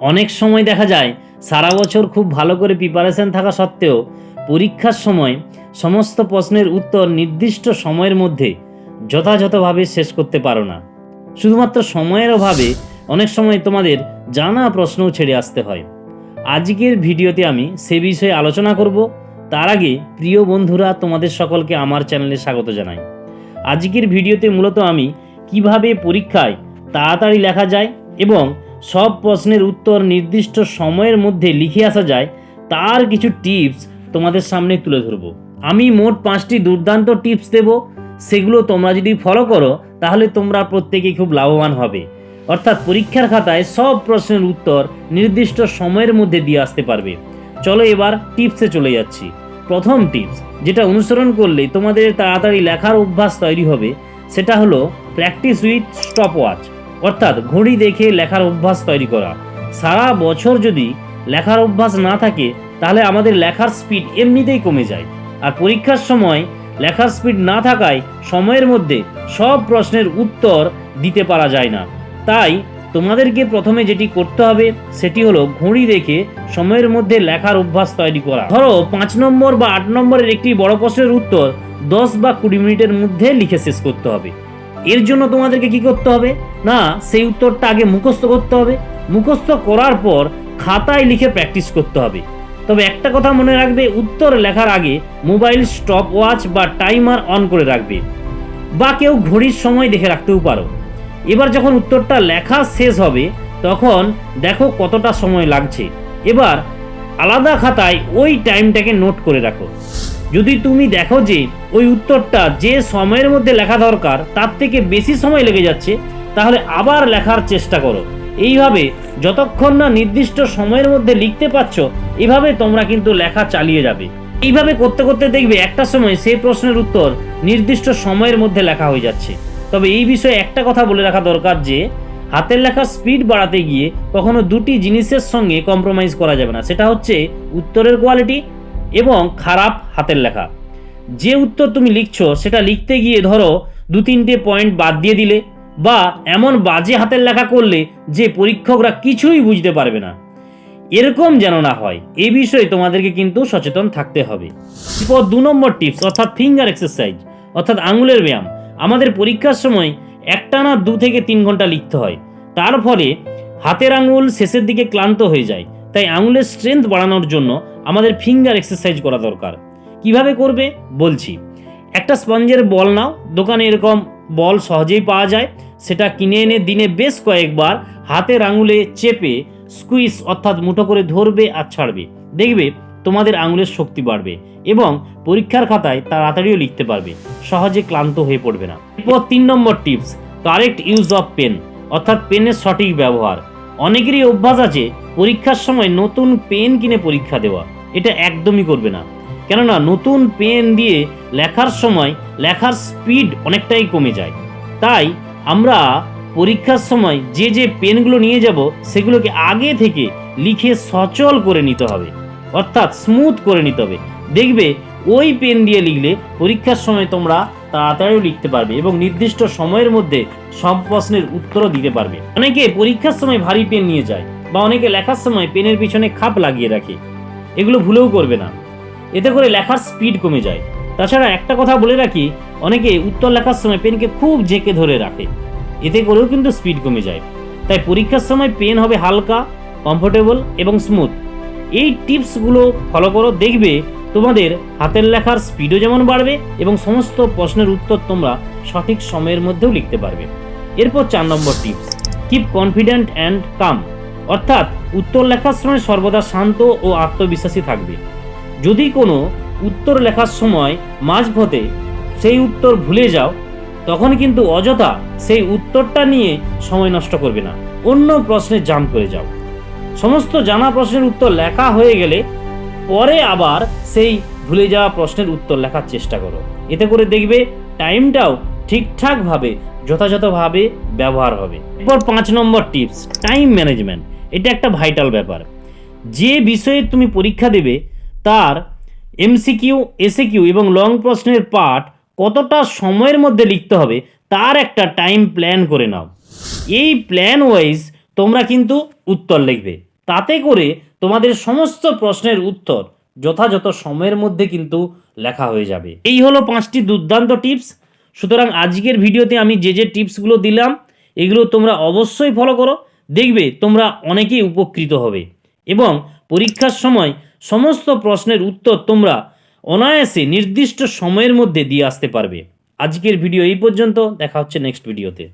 অনেক সময় দেখা যায়, সারা বছর খুব ভালো করে প্রিপারেশন থাকা সত্ত্বেও পরীক্ষার সময় সমস্ত প্রশ্নের উত্তর নির্দিষ্ট সময়ের মধ্যে যথাযথভাবে শেষ করতে পারো না। শুধুমাত্র সময়ের অভাবে অনেক সময় তোমাদের জানা প্রশ্নও ছেড়ে আসতে হয়। আজকের ভিডিওতে আমি সে বিষয়ে আলোচনা করব। তার আগে প্রিয় বন্ধুরা, তোমাদের সকলকে আমার চ্যানেলে স্বাগত জানাই। আজকের ভিডিওতে মূলত আমি কীভাবে পরীক্ষায় তাড়াতাড়ি লেখা যায় এবং সব প্রশ্নের উত্তর নির্দিষ্ট সময়ের মধ্যে লিখে আসা যায়, তার কিছু টিপস তোমাদের সামনে তুলে ধরব। আমি মোট পাঁচটি দুর্দান্ত টিপস দেব, সেগুলো তোমরা যদি ফলো করো, তাহলে তোমরা প্রত্যেকে খুব লাভবান হবে। অর্থাৎ পরীক্ষার খাতায় সব প্রশ্নের উত্তর নির্দিষ্ট সময়ের মধ্যে দিয়ে আসতে পারবে। চলো এবার টিপসে চলে যাচ্ছি। প্রথম টিপস, যেটা অনুসরণ করলে তোমাদের তাড়াতাড়ি লেখার অভ্যাস তৈরি হবে, সেটা হলো প্র্যাকটিস উইথ স্টপ ওয়াচ অর্থাৎ ঘড়ি দেখে লেখার অভ্যাস তৈরি করা। সারা বছর যদি লেখার অভ্যাস না থাকে, তাহলে আমাদের লেখার স্পিড এমনিতেই কমে যায়। আর পরীক্ষার সময় লেখার স্পিড না থাকায় সময়ের মধ্যে সব প্রশ্নের উত্তর দিতে পারা যায় না। তাই তোমাদেরকে প্রথমে যেটি করতে হবে, সেটি হলো ঘড়ি দেখে সময়ের মধ্যে লেখার অভ্যাস তৈরি করা। ধরো পাঁচ নম্বর বা আট নম্বরের একটি বড় প্রশ্নের উত্তর দশ বা কুড়ি মিনিটের মধ্যে লিখে শেষ করতে হবে। এর জন্য তোমাদেরকে কি করতে হবে? না, সেই উত্তরটা আগে মুখস্থ করতে হবে। মুখস্থ করার পর খাতায় লিখে প্র্যাকটিস করতে হবে। তবে একটা কথা মনে রাখবে, উত্তর লেখার আগে মোবাইল স্টপ ওয়াচ বা টাইমার অন করে রাখবে। বা কেউ ঘড়ির সময় দেখে রাখতেও পারো। এবার যখন উত্তরটা লেখা শেষ হবে, তখন দেখো কতটা সময় লাগছে। এবার আলাদা খাতায় ওই টাইমটাকে নোট করে রাখো। যদি তুমি দেখো যে ওই উত্তরটা যে সময়ের মধ্যে লেখা দরকার, তার থেকে বেশি সময় লেগে যাচ্ছে, তাহলে আবার লেখার চেষ্টা করো। এইভাবে যতক্ষণ না নির্দিষ্ট সময়ের মধ্যে লিখতে পারছ, এভাবে তোমরা কিন্তু লেখা চালিয়ে যাবে। এইভাবে করতে করতে দেখবে একটা সময় সেই প্রশ্নের উত্তর নির্দিষ্ট সময়ের মধ্যে লেখা হয়ে যাচ্ছে। তবে এই বিষয়ে একটা কথা বলে রাখা দরকার যে, হাতের লেখার স্পিড বাড়াতে গিয়ে কখনো দুটি জিনিসের সঙ্গে কম্প্রোমাইজ করা যাবে না। সেটা হচ্ছে উত্তরের কোয়ালিটি এবং খারাপ হাতের লেখা। যে উত্তর তুমি লিখছো, সেটা লিখতে গিয়ে ধরো দু তিনটে পয়েন্ট বাদ দিয়ে দিলে বা এমন বাজে হাতের লেখা করলে যে পরীক্ষকরা কিছুই বুঝতে পারবে না। এরকম যেন না হয় এই বিষয়ে তোমাদেরকে কিন্তু সচেতন থাকতে হবে। এরপর দু নম্বর টিপস অর্থাৎ ফিঙ্গার এক্সারসাইজ অর্থাৎ আঙুলের ব্যায়াম। আমাদের পরীক্ষার সময় একটানা দু থেকে তিন ঘণ্টা লিখতে হয়। তার ফলে হাতের আঙুল শেষের দিকে ক্লান্ত হয়ে যায়। তাই আঙুলের স্ট্রেংথ বাড়ানোর জন্য আমাদের ফিঙ্গার এক্সারসাইজ করা দরকার। কীভাবে করবে? বলছি, একটা স্পঞ্জের বল নাও, দোকানে এরকম বল সহজেই পাওয়া যায়। সেটা কিনে এনে দিনে বেশ কয়েকবার হাতের আঙুলে চেপে স্কুইস অর্থাৎ মুঠো করে ধরবে আর ছাড়বে। দেখবে তোমাদের আঙুলের শক্তি বাড়বে এবং পরীক্ষার খাতায় তাড়াতাড়িও লিখতে পারবে। সহজে ক্লান্ত হয়ে পড়বে না। এরপর তিন নম্বর tips correct use of pen অর্থাৎ পেনের সঠিক ব্যবহার। অনেকেরই অভ্যাস আছে পরীক্ষার সময় নতুন পেন কিনে পরীক্ষা দেওয়া। এটা একদমই করবে না। কেননা নতুন পেন দিয়ে লেখার সময় লেখার স্পিড অনেকটাই কমে যায়। তাই আমরা পরীক্ষার সময় যে যে পেনগুলো নিয়ে যাব, সেগুলোকে আগে থেকে লিখে সচল করে নিতে হবে। অর্থাৎ স্মুথ করে নিতে হবে। দেখবে ওই পেন দিয়ে লিখলে পরীক্ষার সময় তোমরা তাড়াতাড়িও লিখতে পারবে এবং নির্দিষ্ট সময়ের মধ্যে সব প্রশ্নের উত্তরও দিতে পারবে। অনেকে পরীক্ষার সময় ভারী পেন নিয়ে যায় বা অনেকে লেখার সময় পেনের পিছনে খাপ লাগিয়ে রাখে। এগুলো ভুলেও করবে না। এতে করে লেখার স্পিড কমে যায়। তাছাড়া একটা কথা বলে রাখি, অনেকে উত্তর লেখার সময় পেনকে খুব জেঁকে ধরে রাখে। এতে করেও কিন্তু স্পিড কমে যায়। তাই পরীক্ষার সময় পেন হবে হালকা, কমফোর্টেবল এবং স্মুথ। এই টিপসগুলো ফলো করো, দেখবে তোমাদের হাতের লেখার স্পিডও যেমন বাড়বে এবং সমস্ত প্রশ্নের উত্তর তোমরা সঠিক সময়ের মধ্যেও লিখতে পারবে। এরপর চার নম্বর tips keep confident and calm অর্থাৎ উত্তর লেখার সময় সর্বদা শান্ত ও আত্মবিশ্বাসী থাকবে। যদি কোনো উত্তর লেখার সময় মাঝপথে সেই উত্তর ভুলে যাও, তখন কিন্তু অযথা সেই উত্তরটা নিয়ে সময় নষ্ট করবে না। অন্য প্রশ্নে জাম্প করে যাও। সমস্ত জানা প্রশ্নের উত্তর লেখা হয়ে গেলে পরে আবার সেই ভুলে যাওয়া প্রশ্নের উত্তর লেখার চেষ্টা করো। এতে করে দেখবে টাইমটাও ঠিকঠাকভাবে, যথাযথভাবে ব্যবহার হবে। এরপর পাঁচ নম্বর টিপস, টাইম ম্যানেজমেন্ট। এটা একটা ভাইটাল ব্যাপার। যে বিষয়ে তুমি পরীক্ষা দেবে, তার এমসিকিউ, এসিকিউ এবং লং প্রশ্নের পার্ট কতটা সময়ের মধ্যে লিখতে হবে, তার একটা টাইম প্ল্যান করে নাও। এই প্ল্যান ওয়াইজ তোমরা কিন্তু উত্তর লিখবে। তাতে করে তোমাদের সমস্ত প্রশ্নের উত্তর যথাযথ সময়ের মধ্যে কিন্তু লেখা হয়ে যাবে। এই হলো পাঁচটি দুর্দান্ত টিপস। সুতরাং আজকের ভিডিওতে আমি যে যে টিপসগুলো দিলাম, এগুলো তোমরা অবশ্যই ফলো করো। দেখবে তোমরা অনেকেই উপকৃত হবে। এবং পরীক্ষার সময় সমস্ত প্রশ্নের উত্তর তোমরা অনায়াসে নির্দিষ্ট সময়ের মধ্যে দিয়ে আসতে পারবে। আজকের ভিডিও এই পর্যন্ত। দেখা হচ্ছে নেক্সট ভিডিওতে